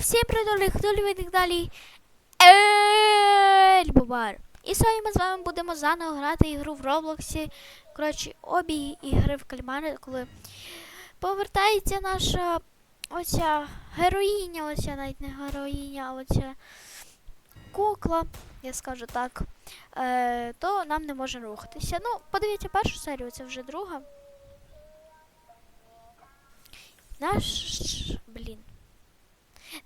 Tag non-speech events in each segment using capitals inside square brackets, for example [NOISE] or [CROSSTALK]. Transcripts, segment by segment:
всім привіт, хто любить і так далі. Ельбубар. І сьогодні ми з вами будемо заново грати ігру в Роблоксі. Коротше, обі ігри в кальмари, коли повертається наша оця героїня, оця навіть не героїня, а оця кукла, я скажу так, е, то нам не може рухатися. Ну, подивіться першу серію, це вже друга. Наш. Блін.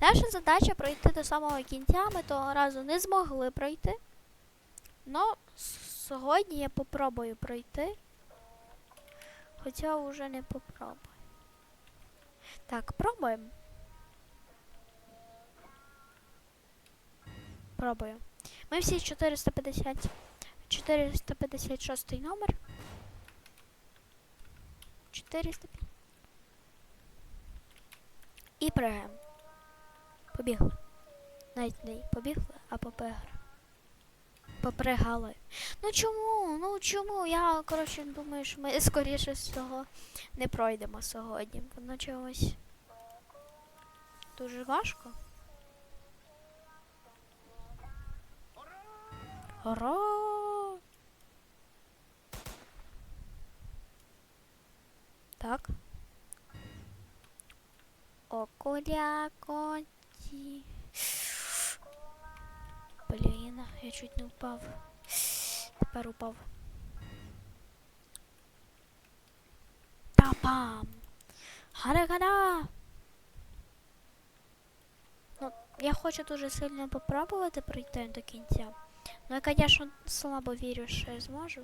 Наша задача пройти до самого кінця. Ми того разу не змогли пройти. Но сьогодні я попробую пройти. Хоча вже не попробую. Так, пробуємо. Пробую. Ми всі 450. 456 номер. 400. І пригаємо. Побігли. Навіть не побігли, а попегли. Попригали. Ну чому? Ну чому? Я, коротше, думаю, що ми скоріше всього не пройдемо сьогодні. Воно чогось дуже важко. Ура! Так. Окуля коті. Блін, я чуть не впав. Тепер упав. Та-пам! Гарагара! Ну, я хочу дуже сильно попробувати пройти до кінця. Ну, я, звісно, слабо вірю, що я зможу.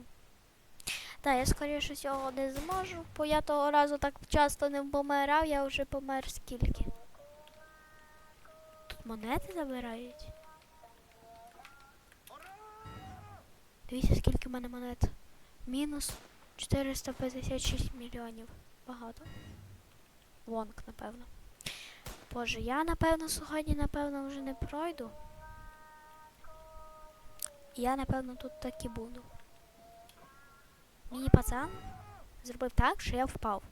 Так, я скоріше всього не зможу, бо я того разу так часто не помирав, я вже помер скільки. Монети забирають. Дивіться, скільки в мене монет. Мінус 456 мільйонів. Багато. Вонг, напевно. Боже, я напевно сьогодні, напевно, вже не пройду. Я, напевно, тут так і буду. Мені пацан зробив так, що я впав.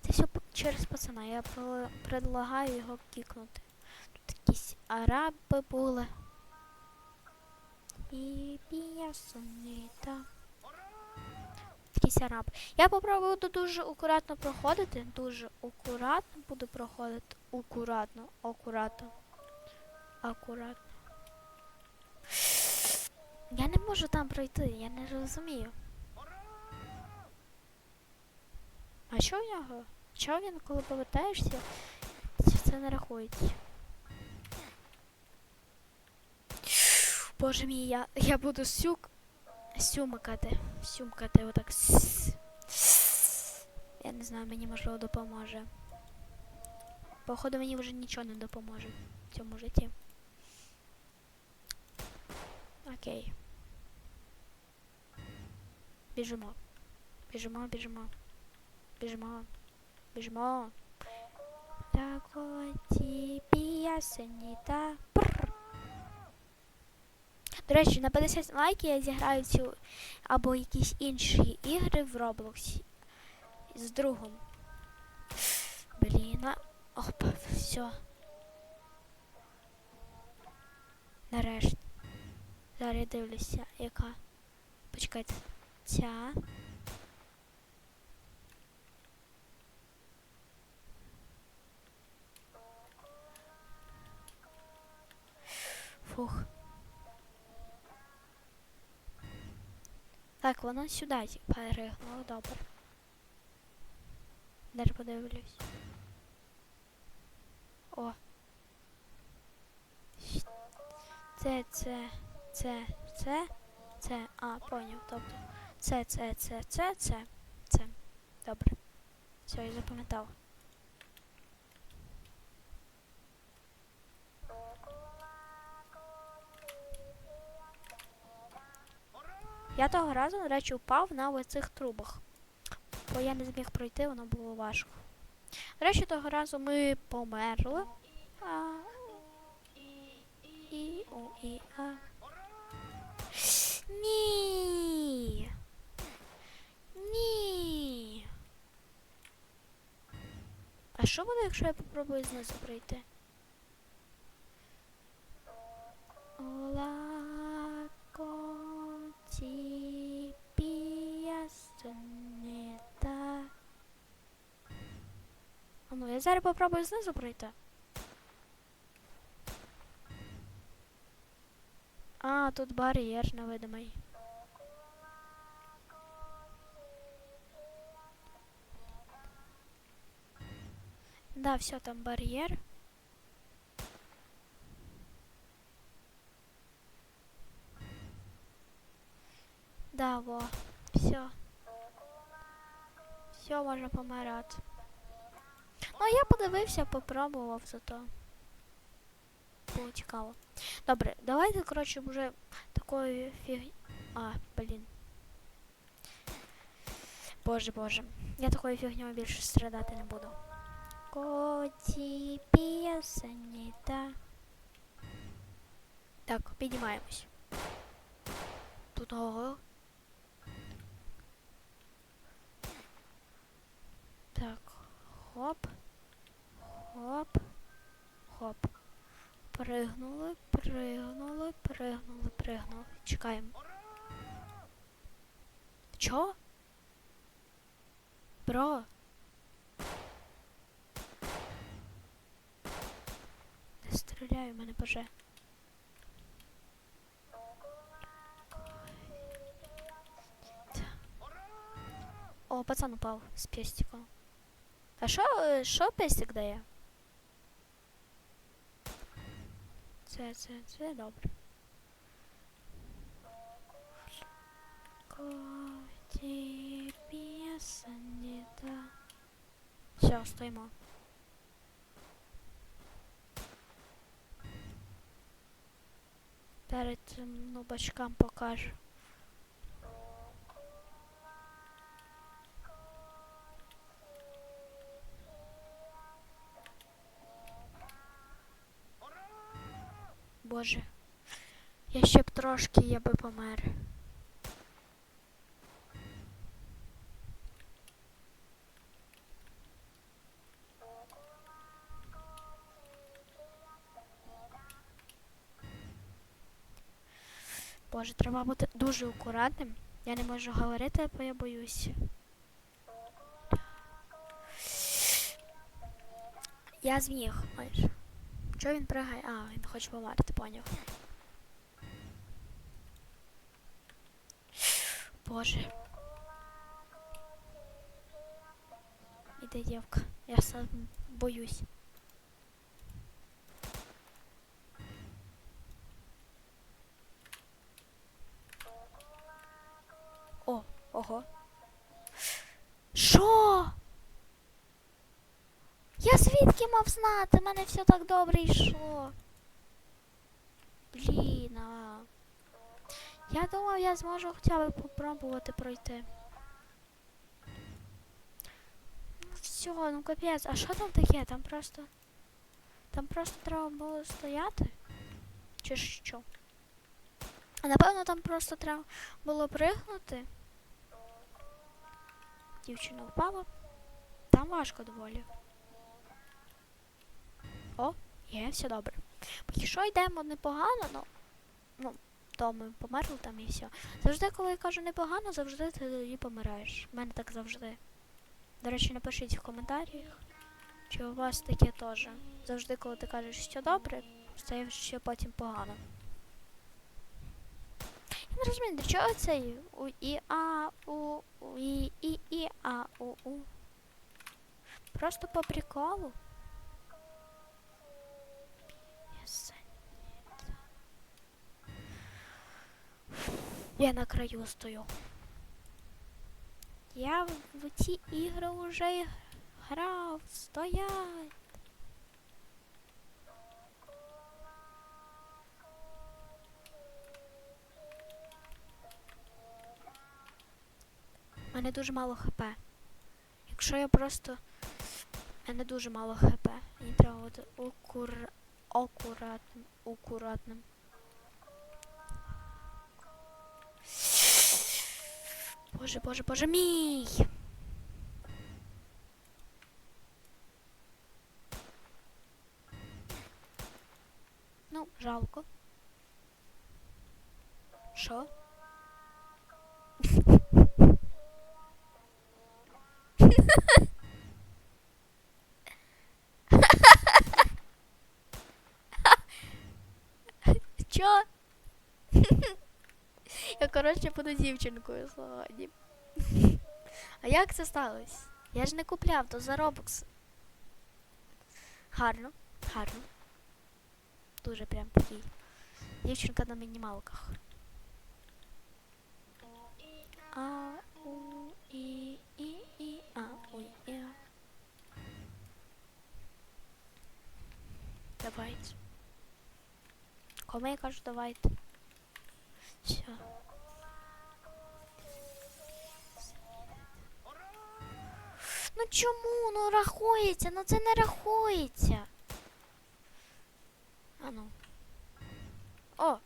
Це все через пацана. Я предлагаю його кікнути. Араби були. І піясоніта. Якийсь араб. Я попробую дуже акуратно проходити. Дуже акуратно буду проходити. Акуратно, акуратно. Акуратно. Я не можу там пройти, я не розумію. А що в нього? Що він, коли повертаєшся, це не рахується? Боже мій, я, я буду сюк сюмикати. Сюмкати отак. Я не знаю, мені можливо допоможе. Походу мені вже нічого не допоможе в цьому житті. Окей. Біжимо. Біжимо, біжимо. Біжимо. Біжимо. Такоті піясеніта. Пррр. До речі, на 50 лайків я зіграю цю або якісь інші ігри в Роблоксі з другом. Блін. Опа, все. Нарешті. Зараз я дивлюся, яка. Почекайте. Ця. Фух. Так, воно сюди перегнуло, добре. Даже подивлюсь. О. Це, це, це, це, це. А, поняв. Тобто. Це, це, це, це, це, це. Добре. Все, я запам'ятав. Я того разу, до речі, впав на оцих трубах. Бо я не зміг пройти, воно було важко. До речі, того разу ми померли. А, і, о, і, а. Ні. Ні. А що буде, якщо я попробую знизу пройти? Ола. Сіпіясенета. А ну, я зараз попробую знизу пройти. А, тут бар'єр невидимий. Да, все, там барьер. Да, во. Все. Все, можна помирати. Ну, я подивився, попробував зато. Було цікаво. Добре, давайте, коротше, вже такої фіг... А, блін. Боже, боже. Я такою фігньою більше страдати не буду. Коті пісені, та. Так, піднімаємось. Тут ого. Так, хоп. Хоп. Хоп. Пригнули, пригнули, пригнули, пригнули. Чекаємо. Чо? Бро. Не стріляй, у мене боже. О, пацан упав з пестиком. А що, що пестик дає? Це, це, це добре. Коті пісені та... Все, стоїмо. Перед цим нубачкам покажу. Боже. Я ще б трошки, я би помер. Боже, треба бути дуже акуратним. Я не можу говорити, бо я боюсь. Я зміг майже. Чого він пригає? А, він хоче померти, поняв. Боже. Іде дівка. Я сам боюсь. О, ого. Що? Я мав знати? У мене все так добре йшло. Блін, а. Я думав, я зможу хоча б попробувати пройти. Все, ну капець, а що там таке? Там просто. Там просто треба було стояти? Чи що? А напевно там просто треба було пригнути. Дівчина впала. Там важко доволі. О, є, все добре. Поки що йдемо непогано, ну, ну, то ми померли там і все. Завжди, коли я кажу непогано, завжди ти тоді помираєш. У мене так завжди. До речі, напишіть в коментарях, чи у вас таке теж. Завжди, коли ти кажеш, що добре, стає ще потім погано. Я не розумію, для чого цей у і а у і і а у у. Просто по приколу. Я на краю стою. Я в, ці ігри вже грав, стоять. У мене дуже мало хп. Якщо я просто... У мене дуже мало хп. Мені треба бути окур... акуратним, аккуратным. Боже, боже, боже мій. Ну, жалко. Що? Чо? Я, коротше, буду дівчинкою сьогодні. А як це сталося? Я ж не купляв, то за робокс. Гарно, гарно. Дуже прям такий. Дівчинка на мінімалках. А, у, і, і, і, а, уй, і. Давайте. Кому я кажу, давайте. Все. Ну чому? Ну рахується, ну це не рахується. А ну. О!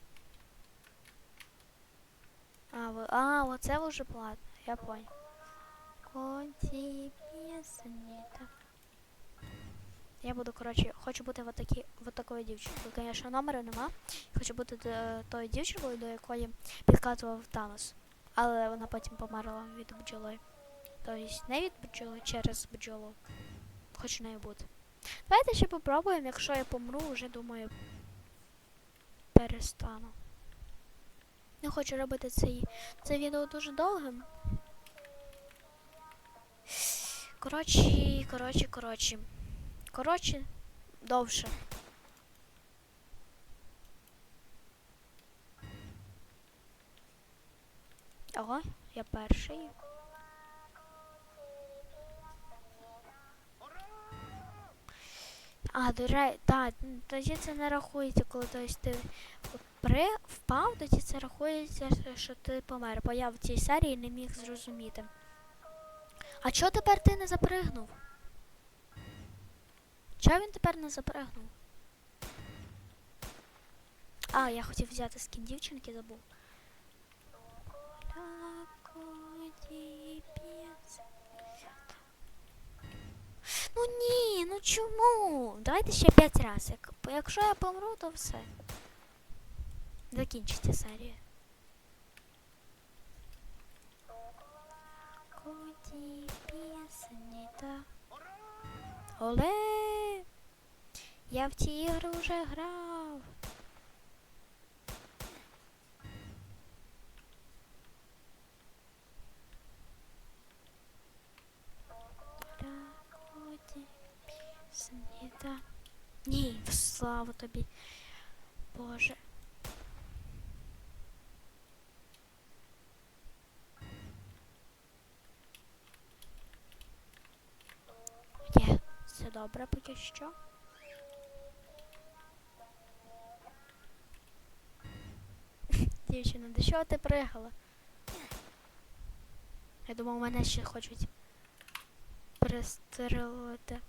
А, ви, а, оце вже платно, я понял. Коті пісенька. Я буду, коротше, хочу бути вот, такі, вот такою дівчинкою. Звісно, номера нема. Хочу бути тою дівчинкою, до якої підказував Танос. Але вона потім померла від бджоли. Тобто не від бджоли, через бджолу. Хочу нею бути. Давайте ще попробуємо, якщо я помру, вже думаю. Перестану. Не хочу робити цей, це відео дуже довгим. Коротше, коротше, коротше. Коротше, довше. Ого, я перший. А, до речі, так, тоді це не рахується, коли тобто, ти при впав, тоді це рахується, що ти помер. Бо я в цій серії не міг зрозуміти. А чого тепер ти не запригнув? Чого він тепер не запригнув? А, я хотів взяти скін дівчинки, забув. Ну ні, ну чому? Давайте ще п'ять разів. Як, якщо я помру, то все. Закінчиться серія. Коті пісні та. Оле! Я в ці ігри вже грав. Коті пісені та. Ні, слава тобі. Боже. Є, все добре поки що. [LAUGHS] Дівчина, до чого ти пригала? Я думав, мене ще хочуть пристрелити.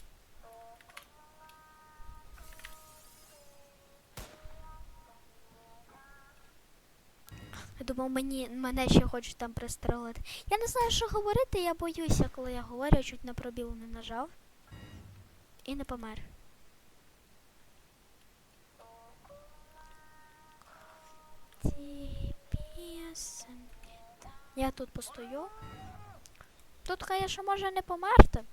Я думав, мені, мене ще хочуть там пристрелити. Я не знаю, що говорити, я боюся, коли я говорю, чуть на пробіл не нажав. І не помер. Я тут постою. Тут, конечно, може не померти.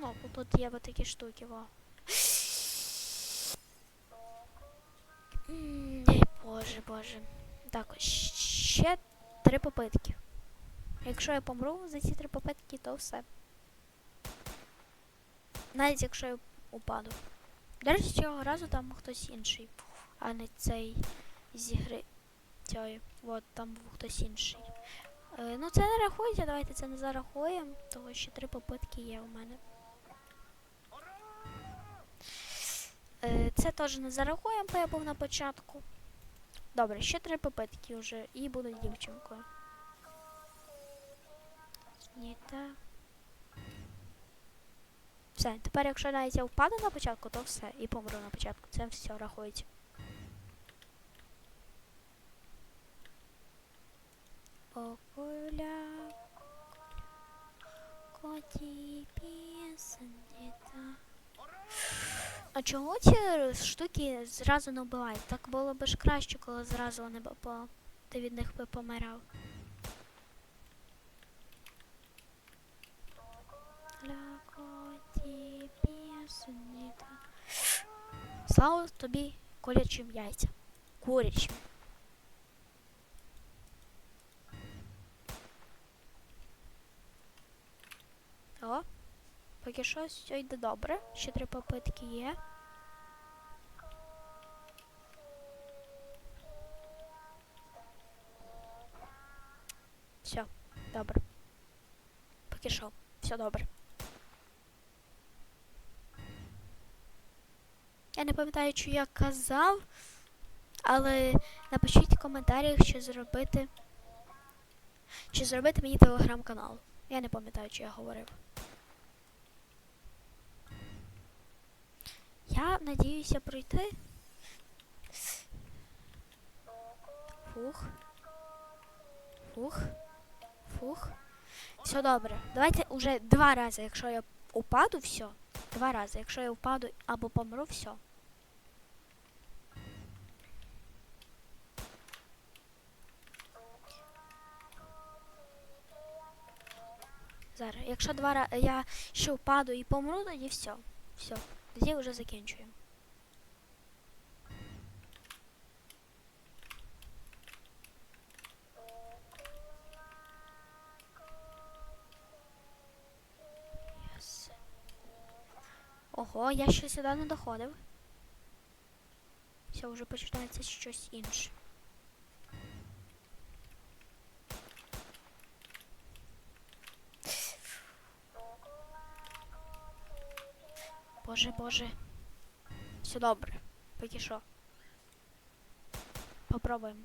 Ну, тут є такі штуки, во. Боже, боже. Так, ще три попитки. Якщо я помру за ці три попитки, то все. Навіть якщо я упаду. До цього разу там хтось інший а не цей зі гри цієї. От там був хтось інший. Е, ну це не рахується, давайте це не зарахуємо, тому що три попитки є у мене. Е, це теж не зарахуємо, бо я був на початку. Добре, ще три попитки вже і буду дівчинкою. Ні. Все, тепер якщо навіть я впаду на початку, то все. І помру на початку. Це все рахується. Окуля, коті пісеньки та. А чого ці штуки зразу не вбивають? Так було б ж краще, коли зразу вони б по... ти від них би помирав. Слава тобі, курячим яйцям. Курячим. О, поки що все йде добре. Ще три попитки є. Все, добре. Поки що, все добре. Я не пам'ятаю, що я казав, але напишіть в коментарях, що зробити. Чи зробити мені телеграм-канал. Я не пам'ятаю, що я говорив. Я надіюся пройти. Фух. Фух. Фух. Все добре. Давайте уже два рази, якщо я упаду, все. Два рази. Якщо я впаду або помру, все. Зараз. Якщо два рази я ще впаду і помру, тоді все. Все. Тоді вже закінчуємо. Ого, я ще сюди не доходив. Все, вже починається щось інше. Боже, боже. Все добре. Поки що. Попробуємо.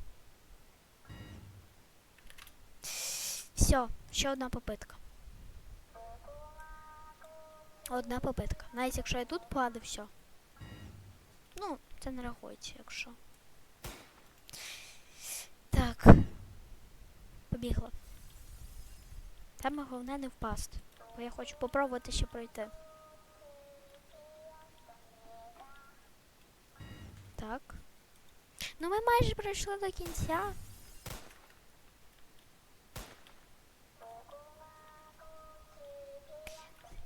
Все, ще одна попитка. Одна попитка. Навіть якщо я тут падаю, все. Ну, це не рахується, якщо. Так. Побігла. Саме головне не впасти. Бо я хочу попробувати ще пройти. Ну ми майже пройшли до кінця.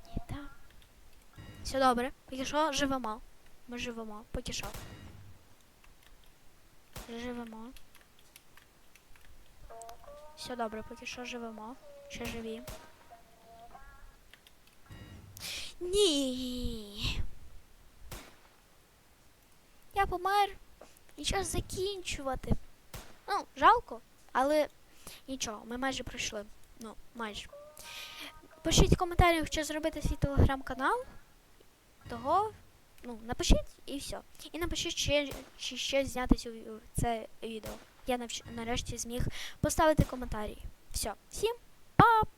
Ні. Все добре. Поки що живемо. Ми живемо. Поки що. Живемо. Все добре, поки що живемо. Ще живі. Ні. Я помер. І час закінчувати. Ну, жалко, але нічого, ми майже пройшли. Ну, майже. Пишіть в коментарях, що зробити свій телеграм-канал. Того, ну, напишіть і все. І напишіть, чи, чи ще зняти це відео. Я нарешті зміг поставити коментарі. Все, всім па-па!